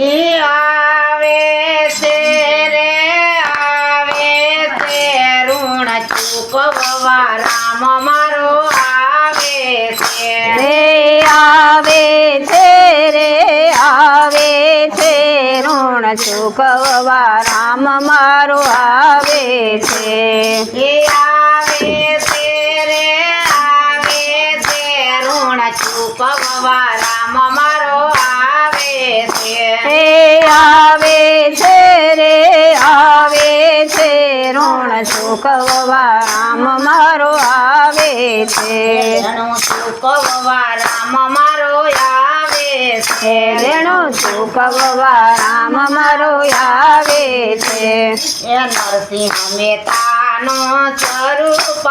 આવે છે રે આવે છે ઋણ ચૂકવવા રામ મારો આવે છે. રે આવે છે રે આવે છે ઋણ ચૂકવવા રામ મારો આવે છે. એ આવે છે રે આવે છે ઋણ ચૂકવવા રામ મારો એ આવે છે રે આવે છે. ઋણ ચૂકવવા રામ મારો આવે છે. ઋણ ચૂકવવા રામ મારો આવે છે. રેણુ ચૂકવવા રામ મારો આવે છે. એ નરસિંહ મહેતાનો સ્વરૂપ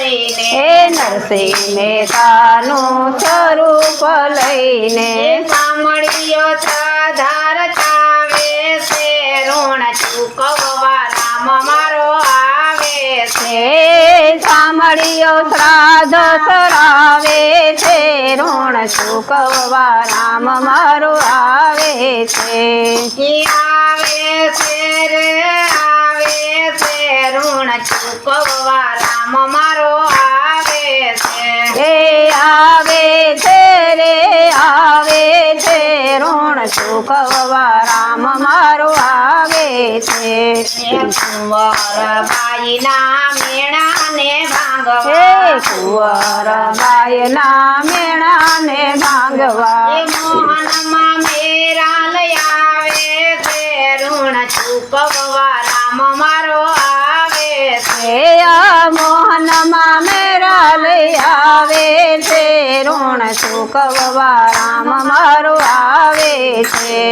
લઈને. હે નરસિંહ મહેતાનું સ્વરૂપ લઈને. શ્રાદ્ધ સરાવે છે. ઋણ ચૂકવવા રામ મારો આવે છે આવે છે રે આવે છે ઋણ ચૂકવવા રામ મારો આવે છે. એ આવે છે રે, આવે છે. ઋણ ચૂકવવા રામ મારો આવે છે કુંવરબાઈના મેણાને ને ભાંગવા કુંવર બાયના મેણાને ભાંગવા મોહનમાં મેરા લઈ આવે છે ઋણ ચૂકવવા રામ મારો આવે છે મોહનમાં મેરા લઈ આવે છે ઋણ ચૂકવવા રામ મારો આવે છે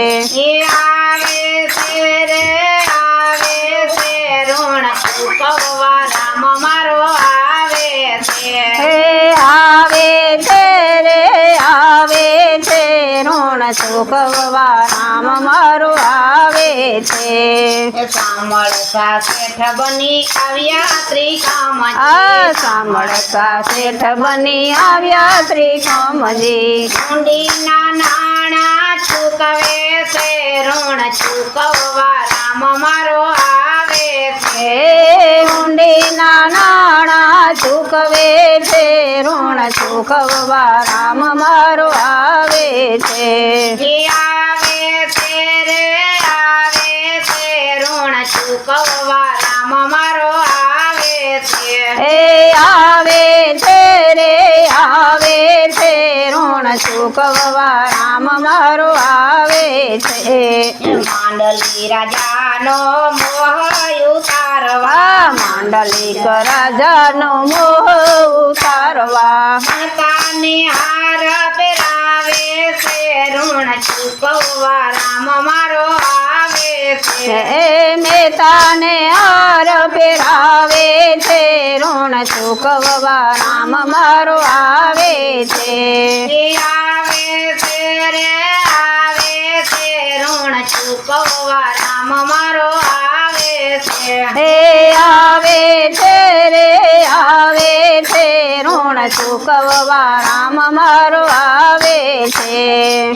ઋણ નામ રામ મારો આવે છે. સામળ શેઠ બની આવ્યા ત્રિકામજી. સાંભળતા શેઠ બની આવ્યા ત્રિકોમજી. ઊંડીના નાણા ચૂકવે છે ઋણ ચૂકવવા રામ મારો આવે છે. ઊંડીના નાણા ચૂકવે છે ઋણ ચૂકવવા રામ મારો આવે છે. ઋણ ચૂકવવા રામ મારો આવે છે. માંડલી રાજાનો મોહ ઉતારવા. માંડલિક રાજાનો મોહ ઉતારવા. માતાને હાર પહેરાવે છે. ઋણ ચૂકવવા રામ મારો આવે મેતાને હાર પહેરાવે છે. ઋણ ચૂકવવા રામ મારો આવે છે. આવે છે રે આવે છે. ઋણ ચૂકવવા રામ મારો આવે છે. હે આવે છે રે આવે છે ચૂકવવા રામ મારો આવે છે.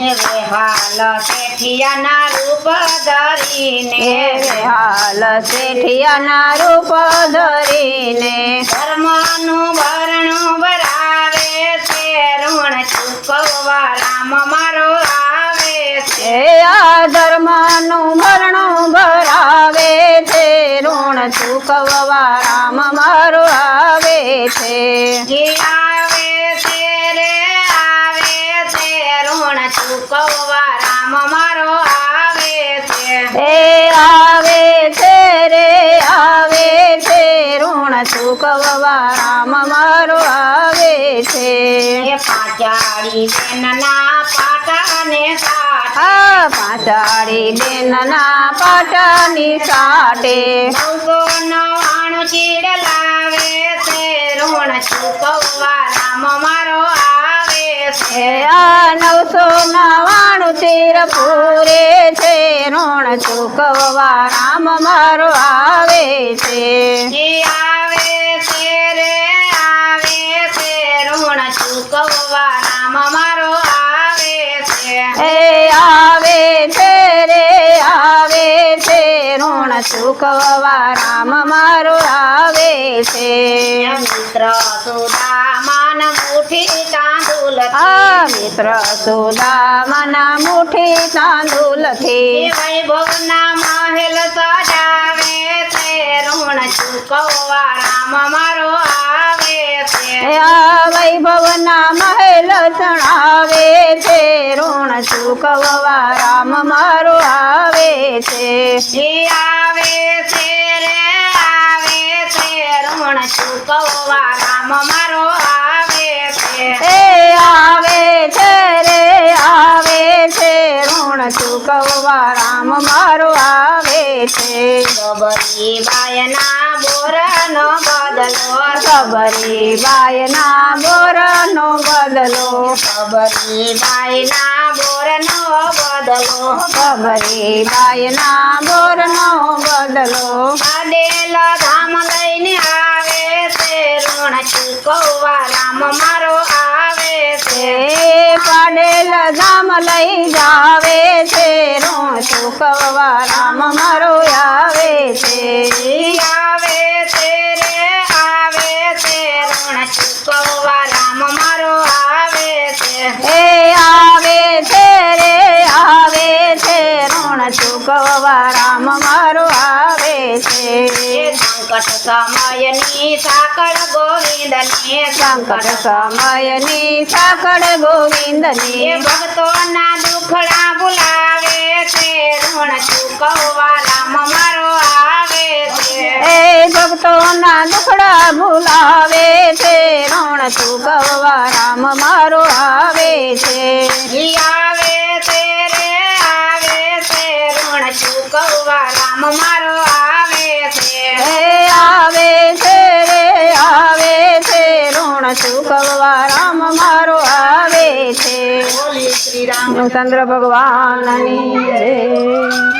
હાલ શેઠિયાના રૂપ ધરીને. હાલ શેઠિયાના રૂપ ધરીને. ધર્મનું ભરણું ભરાવે છે. ઋણ ચૂકવવા રામ મારો આવે છે. આ ધર્મનું મરણું ભરાવે છે. ઋણ ચૂકવવા રામ મારો આવે છે. આવે છે રે આવે છે. ઋણ ચૂકવવા રામ મારો આવે છે. હે આવે છે રે આવે છે. ઋણ ચૂકવવા રામ મારો આવે છે. એ પાંચાળી બેનના પાટાને પાંચાળી બેનના પાટાની સાટે રૂપિયા નવસો નવાણું તીર પૂરે છે. ઋણ ચૂકવવા રામ મારો આવે છે. આવે છે રે આવે છે ઋણ ચૂકવવા રામ મારો આવે છે. એ આવે છે રે આવે છે. ઋણ ચૂકવવા રામ મારો આવે છે. મિત્ર સુધા આ મિત્ર મુઠે તાંદુલથી. વૈભવના મહેલ સજાવે છે ઋણ ચૂકવવા રામ મારો આવે છે. આ વૈભવના મહેલ ચણાવે છે ઋણ ચૂકવવા રામ મારો આવે છે. આવે છે રે આવે છે ઋણ ચૂકવવા છે ગબરી બાયના બોરનો બદલો ખબરી બાયના બોરનો બદલો ગબરી બાયના બોરનો બદલો ખબરી બાયના બોરનો બદલો પાડેલ ધામ લઈને આવે છે ઋણ ચૂકવવા રામ મારો આવે છે એ પાડેલ ધામ લઈ જાવે છે ચૂકવવા રામ મારો આવે છે. આવે છે રે આવે છે ઋણ ચૂકવવા રામ મારો આવે છે. એ આવે છે રે આવે છે ઋણ ચૂકવવા રામ મારો આવે છે. સંકટ સમયની સાકળ ગોવિંદની સંકટ સમયની સાકળ ગોવિંદની. ભક્તોના દુખડા ભૂલાવે છે ઋણ ચૂકવવા મારો આવે છે. એ ભક્તોના દુખડા ભૂલાવે છે ઋણ ચૂકવવા રામ મારો આવે છે. આવે છે રે આવે છે ઋણ ચૂકવવા રામ મારો ચંદ્ર ભગવાનની જય.